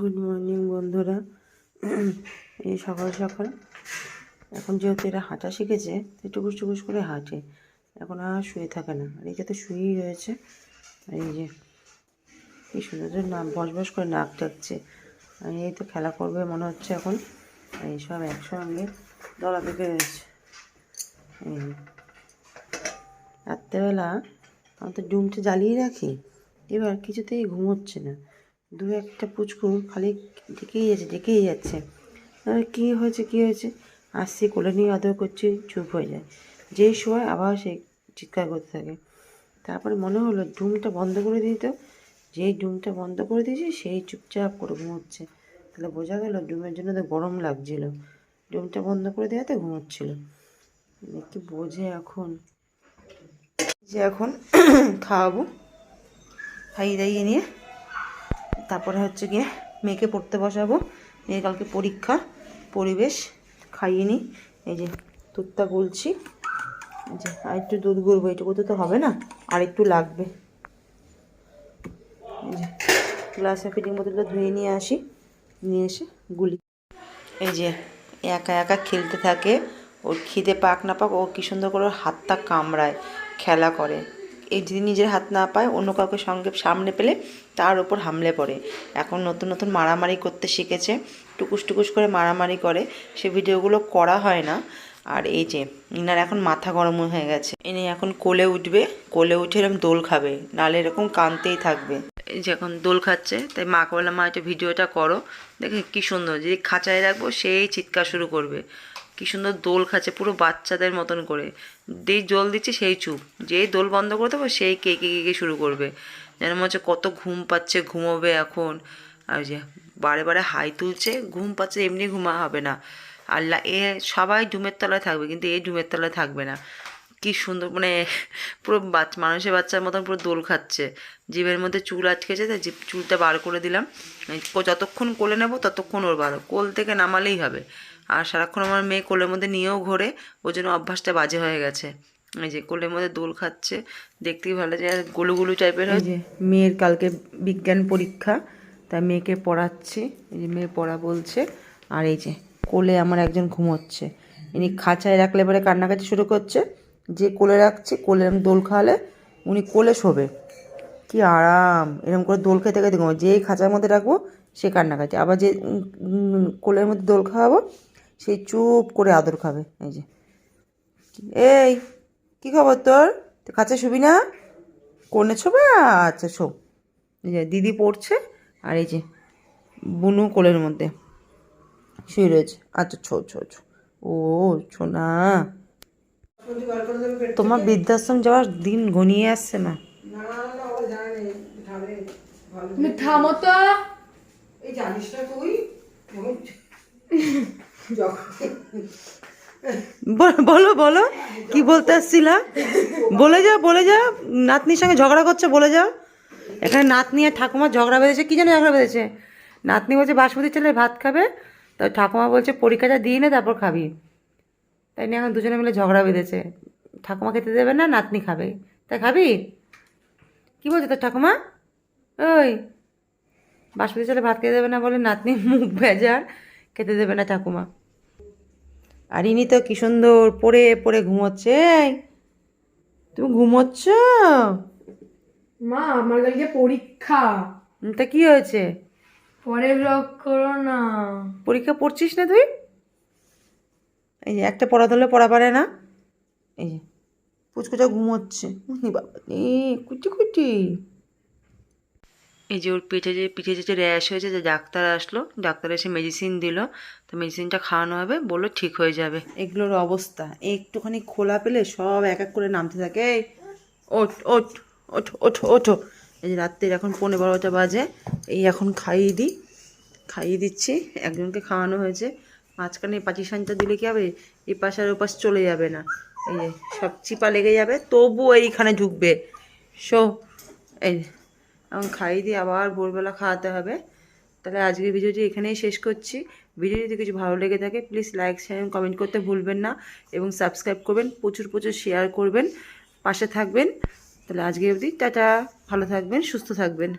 Good morning বন্ধুরা। এই সকাল সকাল। এখন যেহেতু এরা হাঁটা শিখেছে টুকুস টুকুস করে হাঁটে। এখন আর শুয়ে থাকে না। আর একে তো শুয়েই রয়েছে। এই যে কি সুন্দর নাক বস করে নাক ডাকছে আর এই তো খেলা করবে মনে হচ্ছে এখন। এই সব একসঙ্গে দলা পেকে রয়েছে। রাত্রেবেলা আমি তো ডুমটা জ্বালিয়ে রাখি। এবার কিছুতেই ঘুমোচ্ছে না। দু একটা পুচকু খালি ডেকেই যাচ্ছে ডেকেই যাচ্ছে। কী হয়েছে কী হয়েছে? আসছি, কোলে নিয়ে আদর করছি, চুপ হয়ে যায়। যেই সময় আবার সে চিৎকার করতে থাকে। তারপরে মনে হলো ডুমটা বন্ধ করে দিত যেই ডুমটা বন্ধ করে দিয়েছি, সেই চুপচাপ করে ঘুমোচ্ছে। তাহলে বোঝা গেল ডুমের জন্য তো গরম লাগছিল। ডুমটা বন্ধ করে দেওয়াতে ঘুমোচ্ছিল। কি বোঝে এখন? যে এখন খাওয়াবো। খাইয়ে দাইয়ে নিয়ে তারপরে হচ্ছে গিয়ে মেয়েকে পড়তে বসাবো। মেয়ের কালকে পরীক্ষা, পরিবেশ, খাইয়ে নিই এই যে দুধটা গুলছি। যে আর একটু দুধ গুলবো, এটুকু তো হবে না, আর একটু লাগবে। গ্লাসে ফিটিং বোতলটা ধুয়ে নিয়ে আসি। নিয়ে এসে গুলি। এই যে একা একা খেলতে থাকে, ওর খিদে পাক না পাক, ও কী সুন্দর করে হাতটা কামড়ায়, খেলা করে। এই যদি নিজের হাত না পায়, অন্য কাউকে সঙ্গে সামনে পেলে তার ওপর হামলে পড়ে। এখন নতুন নতুন মারামারি করতে শিখেছে, টুকুস টুকুস করে মারামারি করে। সে ভিডিওগুলো করা হয় না। আর এই যে, ইনার এখন মাথা গরম হয়ে গেছে। ইনি এখন কোলে উঠবে, কোলে উঠে এরকম দোল খাবে নালে এরকম কানতেই থাকবে। এই যে এখন দোল খাচ্ছে, তাই মাকে বললাম, মা, একটু ভিডিওটা করো, দেখে কি সুন্দর, যদি খাঁচায় রাখব, সেই চিৎকার শুরু করবে। কি সুন্দর দোল খাচ্ছে, পুরো বাচ্চাদের মতন করে। যেই জল দিচ্ছে সেই চুপ। যেই দোল বন্ধ করে দেবো, সেই কেকে কেকে শুরু করবে। যেন মনে হচ্ছে কত ঘুম পাচ্ছে, ঘুমোবে এখন। আর যে বারে বারে হাই তুলছে, ঘুম পাচ্ছে এমনি ঘুমা হবে না। আল্লাহ এ সবাই ডুমের তলায় থাকবে, কিন্তু এই ডুমের তলায় থাকবে না। কি সুন্দর মানে পুরো বাচ্চা, মানুষের বাচ্চার মতন পুরো দোল খাচ্ছে। জিভের মধ্যে চুল আটকেছে, তাই চুলটা বার করে দিলাম। যতক্ষণ কোলে নেব, ততক্ষণ ওর ভালো কোল থেকে নামালেই হবে। আর সারাক্ষণ আমার মেয়ে কোলের মধ্যে নিয়েও ঘোরে ওই জন্য অভ্যাসটা বাজে হয়ে গেছে। এই যে কোলের মধ্যে দোল খাচ্ছে, দেখতেই ভালো যে গুলু গুলু টাইপের হয়। যে মেয়ের কালকে বিজ্ঞান পরীক্ষা তাই মেয়েকে পড়াচ্ছি, এই যে মেয়ে পড়া বলছে, আর এই যে কোলে আমার একজন ঘুমোচ্ছে। ইনি খাঁচায় রাখলে পরে কান্নাকাটি শুরু করছে, যে কোলে রাখছে, কোলে এরম দোল খাওয়ালে উনি কোলে শোবে। কি আরাম, এরকম করে দোল খেতে খেতে ঘুমো যেই খাঁচার মধ্যে রাখব, সে কান্নাকাটি। আবার যে কোলের মধ্যে দোল খাওয়াবো সেই চুপ করে আদর খাবে এই যে। এই কি খবর তোর? কাছে শুবি না? কোনে শোবে আচ্ছা শো এই যে দিদি পড়ছে আর এই যে বুনু কোলের মধ্যে শুয়ে রয়েছে। আচ্ছা ছো ছো ছো। ও ছোনা তোমার বৃদ্ধাশ্রম যাওয়ার দিন ঘনিয়ে আসছে না? থামো তো। এই জানিস না তুই? বল- বলো। কি বলতে আসছিলা? বলে যাও বলে যাও। নাতনির সঙ্গে ঝগড়া করছ বলে যাও। এখানে নাতনি আর ঠাকুমা ঝগড়া বেঁধেছে কি যেন ঝগড়া বেঁধেছে? নাতনি বলছে বাসমতি চালের ভাত খাবে। তো ঠাকুমা বলছে পরীক্ষাটা দিয়ে নে তারপর খাবি। তাই নিয়ে এখন দুজনে মিলে ঝগড়া বেঁধেছে। ঠাকুমা খেতে দেবে না নাতনি খাবে। তাই খাবি? কি বলছে তোর ঠাকুমা? ওই বাসমতি চালে ভাত খেতে দেবে না বলে নাতনি মুখ ভেজার খেতে দেবে না ঠাকুমা। আর ইনি তো কি সুন্দর পড়ে পড়ে ঘুমোচ্ছে তুমি ঘুমোচ্ছ? মা আমার কালকে পরীক্ষা। তা কি হয়েছে? পরে ব্লগ করো না। পরীক্ষা পড়ছিস না তুই? এই যে একটা পড়া ধরলে পড়া পারে না। এই যে পুচকুচা ঘুমোচ্ছে। বাবা কুটি কুটি। এই যে ওর পেটে যে, পিঠে যে র্যাশ হয়েছে, যে ডাক্তার আসলো, ডাক্তার এসে মেডিসিন দিল। তো মেডিসিনটা খাওয়ানো হবে, বলল ঠিক হয়ে যাবে। এগুলোর অবস্থা। একটুখানি খোলা পেলে সব এক এক করে নামতে থাকে। এই, ওঠ ওঠ ওঠ ওঠ, ওঠো। এই যে রাত্রির এখন পনেরো বারোটা বাজে। এই এখন খাইয়ে দিই খাইয়ে দিচ্ছি। একজনকে খাওয়ানো হয়েছে। মাঝখানে পাচি সানটা দিলে কি হবে? এই পাশ আর ওপাশ চলে যাবে না। এই যে সব চিপা লেগে যাবে তবু এইখানে ঢুকবে। সো এই এখন খাইয়ে দিয়ে আবার ভোরবেলা খাওয়াতে হবে। তাহলে আজকে ভিডিওটি এখানেই শেষ করছি। ভিডিও যদি কিছু ভালো লেগে থাকে প্লিজ লাইক শেয়ার কমেন্ট করতে ভুলবেন না এবং সাবস্ক্রাইব করবেন, প্রচুর প্রচুর শেয়ার করবেন, পাশে থাকবেন। তাহলে আজকে অবধি টাটা, ভালো থাকবেন, সুস্থ থাকবেন।